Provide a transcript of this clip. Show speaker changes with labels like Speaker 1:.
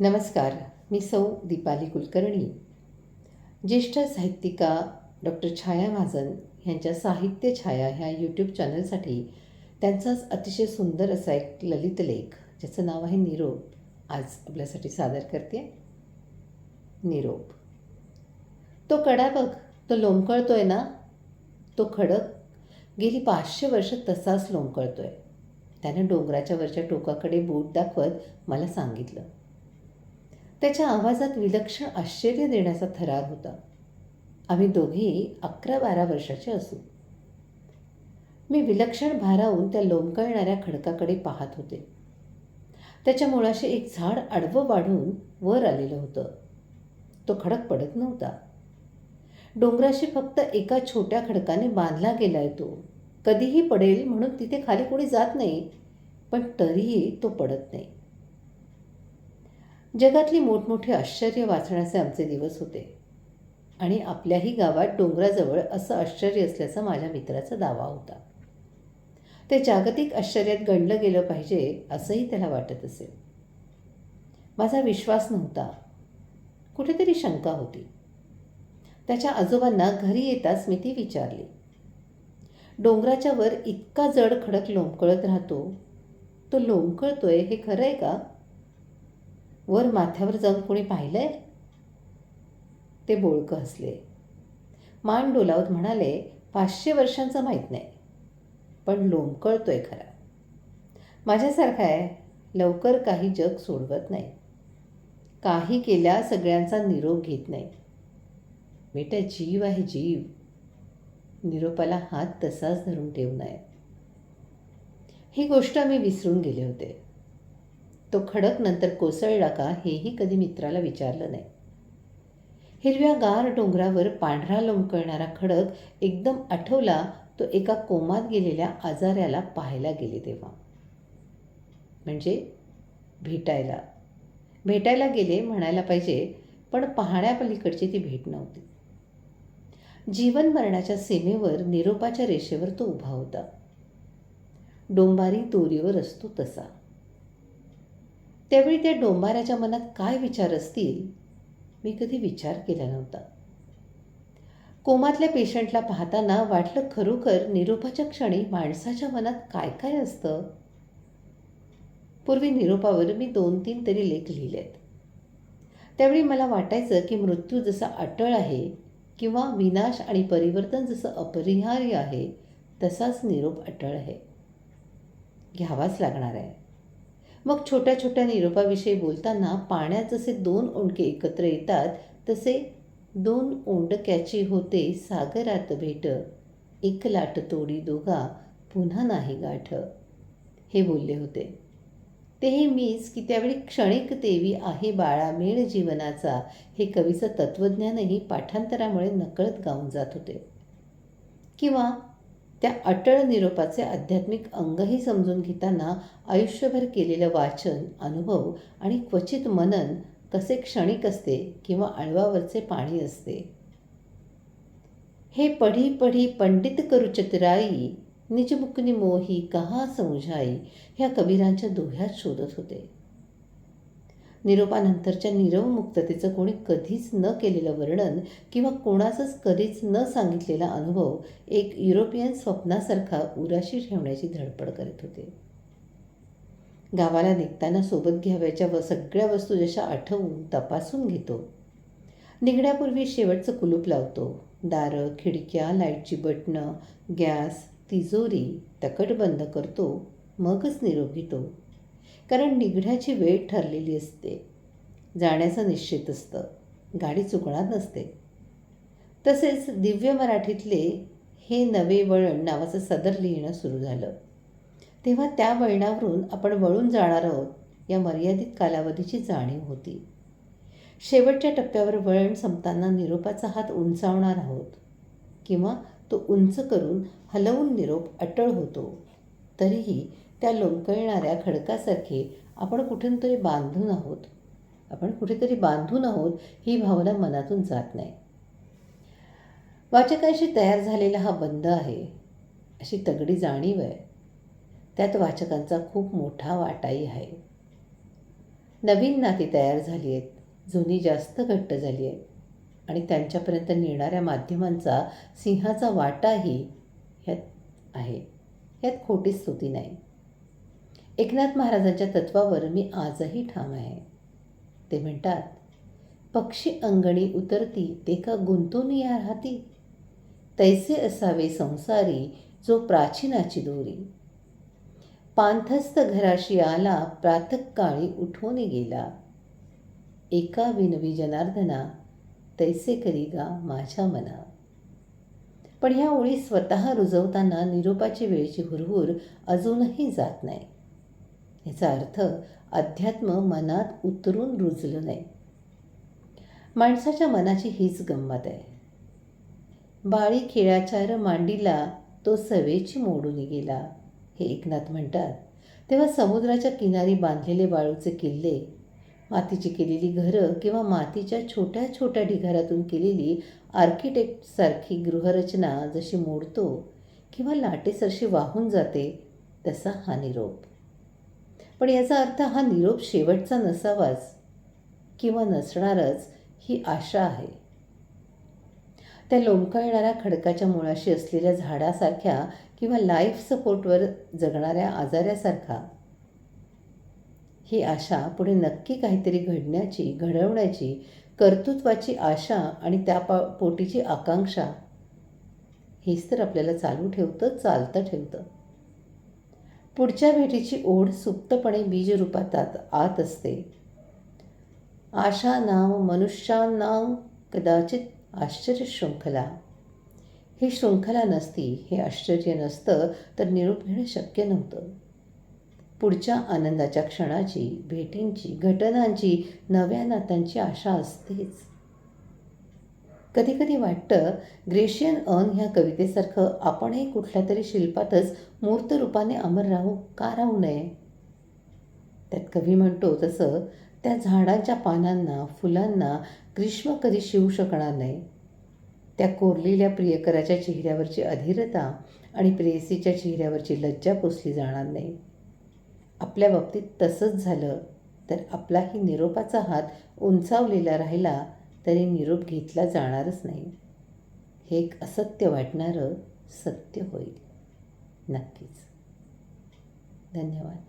Speaker 1: नमस्कार मी सौ दीपाली कुलकर्णी. ज्येष्ठ साहित्यिका डॉक्टर छाया महाजन यांच्या साहित्य छाया ह्या यूट्यूब चॅनलसाठी त्यांचाच अतिशय सुंदर असा एक ललित लेख ज्याचं नाव आहे निरोप आज आपल्यासाठी सादर करते. निरोप. तो कडा बघ तो लोंबकळतोय ना? तो खडक गेली पाचशे वर्ष तसाच लोंबकळतोय. त्यानं डोंगराच्या वरच्या टोकाकडे बोट दाखवत मला सांगितलं. त्याच्या आवाजात विलक्षण आश्चर्य देण्याचा थरार होता. आम्ही दोघेही अकरा बारा वर्षाचे असू. मी विलक्षण भारावून त्या लोंबकळणाऱ्या खडकाकडे पाहत होते. त्याच्या मुळाशी एक झाड आडवं वाढून वर आलेलं होतं. तो खडक पडत नव्हता. डोंगराशी फक्त एका छोट्या खडकाने बांधला गेला आहे तो. कधीही पडेल म्हणून तिथे खाली कोणी जात नाही पण तरीही तो पडत नाही. जगातली मोठमोठी आश्चर्य वाचण्याचे आमचे दिवस होते. आणि आपल्याही गावात डोंगराजवळ असं आश्चर्य असल्याचा माझ्या मित्राचा दावा होता. ते जागतिक आश्चर्यात गणलं गेलं पाहिजे असंही त्याला वाटत असेल. माझा विश्वास नव्हता. कुठेतरी शंका होती. त्याच्या आजोबांना घरी येताच मी ती विचारली. डोंगराच्या वर इतका जड खडक लोंबकळत राहतो. तो लोंबकळतोय हे खरं आहे का? वर माथ्यावर जाऊन कोणी पाहिलं आहे ते बोळकं हसले. मान डोलावत म्हणाले पाचशे वर्षांचं माहीत नाही पण लोंबकळतोय खरा. माझ्यासारखा आहे लवकर काही जग सोडवत नाही. काही केल्या सगळ्यांचा निरोप घेत नाही. बेटा जीव आहे जीव. निरोपाला हात तसाच धरून ठेवून आहे. ही गोष्ट मी विसरून गेले होते. तो खडक नंतर कोसळला का हेही कधी मित्राला विचारलं नाही. हिरव्या गार डोंगरावर पांढरा लोंबकळणारा खडक एकदम आठवला तो एका कोमात गेलेल्या आजाऱ्याला पाहायला गेले तेव्हा. म्हणजे भेटायला. भेटायला गेले म्हणायला पाहिजे पण पाहण्यापलीकडची ती भेट नव्हती. जीवन मरणाच्या सीमेवर निरोपाच्या रेषेवर तो उभा होता. डोंबारी दोरीवर असतो तसा. त्यावेळी त्या डोंबाऱ्याच्या मनात काय विचार असतील मी कधी विचार केला नव्हता. कोमातल्या पेशंटला पाहताना वाटलं खरोखर निरोपाच्या क्षणी माणसाच्या मनात काय काय असतं? पूर्वी निरोपावर मी दोन तीन तरी लेख लिहिलेत. त्यावेळी मला वाटायचं की मृत्यू जसा अटळ आहे किंवा विनाश आणि परिवर्तन जसं अपरिहार्य आहे तसाच निरोप अटळ आहे. घ्यावाच लागणार आहे. मग छोट्या छोट्या निरोपाविषयी बोलताना पाण्यात जसे दोन ओंडके एकत्र येतात तसे दोन ओंडक्याची होते सागरात भेट. एक लाट तोडी दोघा पुन्हा नाही गाठ. हे बोलले होते. तेही मीच की त्यावेळी क्षणिक देवी आहे बाळा मेळ जीवनाचा. हे कवीचं तत्त्वज्ञानही पाठांतरामुळे नकळत गाऊन जात होते. किंवा त्या अटळ निरोपाचे आध्यात्मिक अंगही समजून घेताना आयुष्यभर केलेलं वाचन अनुभव आणि क्वचित मनन कसे क्षणिक असते किंवा आळवावरचे पाणी असते. हे पढी पढी पंडित करू चतुराई निजमुकनी मोही कहा समजाई ह्या कबीरांच्या दोह्यात शोधत होते. निरोपानंतरच्या निरव मुक्ततेचं कोणी कधीच न केलेलं वर्णन किंवा कोणाचंच कधीच न सांगितलेला अनुभव एक युरोपियन स्वप्नासारखा उराशी ठेवण्याची धडपड करीत होते. गावाला निघताना सोबत घ्यावयाच्या व सगळ्या वस्तू जशा आठवून तपासून घेतो. निघण्यापूर्वी शेवटचं कुलूप लावतो. दारं खिडक्या लाईटची बटणं गॅस तिजोरी तकट बंद करतो मगच निरोप घेतो. कारण निघण्याची वेळ ठरलेली असते. जाण्याचं निश्चित असतं. गाडी चुकणार नसते. तसेच दिव्य मराठीतले हे नवे वळण नावाचं सदर लिहिणं सुरू झालं. तेव्हा त्या वळणावरून आपण वळून जाणार आहोत या मर्यादित कालावधीची जाणीव होती. शेवटच्या टप्प्यावर वळण संपताना निरोपाचा हात उंचावणार आहोत. किंवा तो उंच करून हलवून निरोप अटळ होतो. तरीही त्या लोंबकळणाऱ्या खडकासारखे आपण कुठून तरी बांधून आहोत. आपण कुठेतरी बांधून आहोत ही भावना मनातून जात नाही. वाचकांशी तयार झालेला हा बंद आहे अशी तगडी जाणीव आहे. त्यात वाचकांचा खूप मोठा वाटाही आहे. नवीन नाती तयार झाली आहेत जुनी जास्त घट्ट झाली आहेत आणि त्यांच्यापर्यंत नेणाऱ्या माध्यमांचा सिंहाचा वाटाही ह्यात आहे ह्यात खोटी स्तुती नाही. एकनाथ महाराजांच्या तत्वावर मी आजही ठाम आहे. ते म्हणतात पक्षी अंगणी उतरती ते का गुंतून या राहती. तैसे असावे संसारी जो प्राचीनाची दोरी. पांथस्थ घराशी आला प्रातकाळी उठून गेला. एका विनवी जनार्दना तैसे करी गा माझ्या मना. पण ह्या ओळी स्वतः रुजवताना निरोपाची वेळची हुरहुर अजूनही जात नाही. याचा अर्थ अध्यात्म मनात उतरून रुजलं नाही. माणसाच्या मनाची हीच गंमत आहे. बाळी खेळाचार मांडीला तो सवेची मोडून गेला. हे एकनाथ म्हणतात तेव्हा समुद्राच्या किनारी बांधलेले वाळूचे किल्ले मातीची केलेली घरं किंवा मातीच्या छोट्या छोट्या ढिगाऱ्यातून केलेली आर्किटेक्टसारखी गृहरचना जशी मोडतो किंवा लाटेसरशी वाहून जाते तसा हा निरोप. पण याचा अर्थ हा निरोप शेवटचा नसावाच किंवा नसणारच ही आशा आहे. त्या लोंबकळणाऱ्या खडकाच्या मुळाशी असलेल्या झाडासारख्या किंवा लाईफ सपोर्टवर जगणाऱ्या आजाऱ्यासारखा. ही आशा पुढे नक्की काहीतरी घडण्याची घडवण्याची कर्तृत्वाची आशा आणि त्या पा पोटीची आकांक्षा हेच तर आपल्याला चालू ठेवतं चालतं ठेवतं. पुढच्या भेटीची ओढ सुप्तपणे बीजरूपात आत असते. आशा नाव मनुष्यानां कदाचित आश्चर्य शृंखला. ही शृंखला नसती हे आश्चर्य नसतं तर निरोप घेणं शक्य नव्हतं. पुढच्या आनंदाच्या क्षणाची भेटींची घटनांची नव्या नात्यांची आशा असतेच. कधीकधी वाटतं ग्रेशियन अन ह्या कवितेसारखं आपणही कुठल्या तरी शिल्पातच मूर्त रूपाने अमर राहू का राहू नये? त्यात कवी म्हणतो तसं त्या झाडांच्या पानांना फुलांना ग्रीष्म कधी शिवू शकणार नाही. त्या कोरलेल्या प्रियकराच्या चेहऱ्यावरची अधीरता आणि प्रेयसीच्या चेहऱ्यावरची लज्जा पोचली जाणार नाही. आपल्या बाबतीत तसंच झालं तर आपलाही निरोपाचा हात उंचावलेला राहिला तरी निरोप घेतला जाणारच नाही. हे एक असत्य वाटणारं सत्य होईल. नक्कीच. धन्यवाद.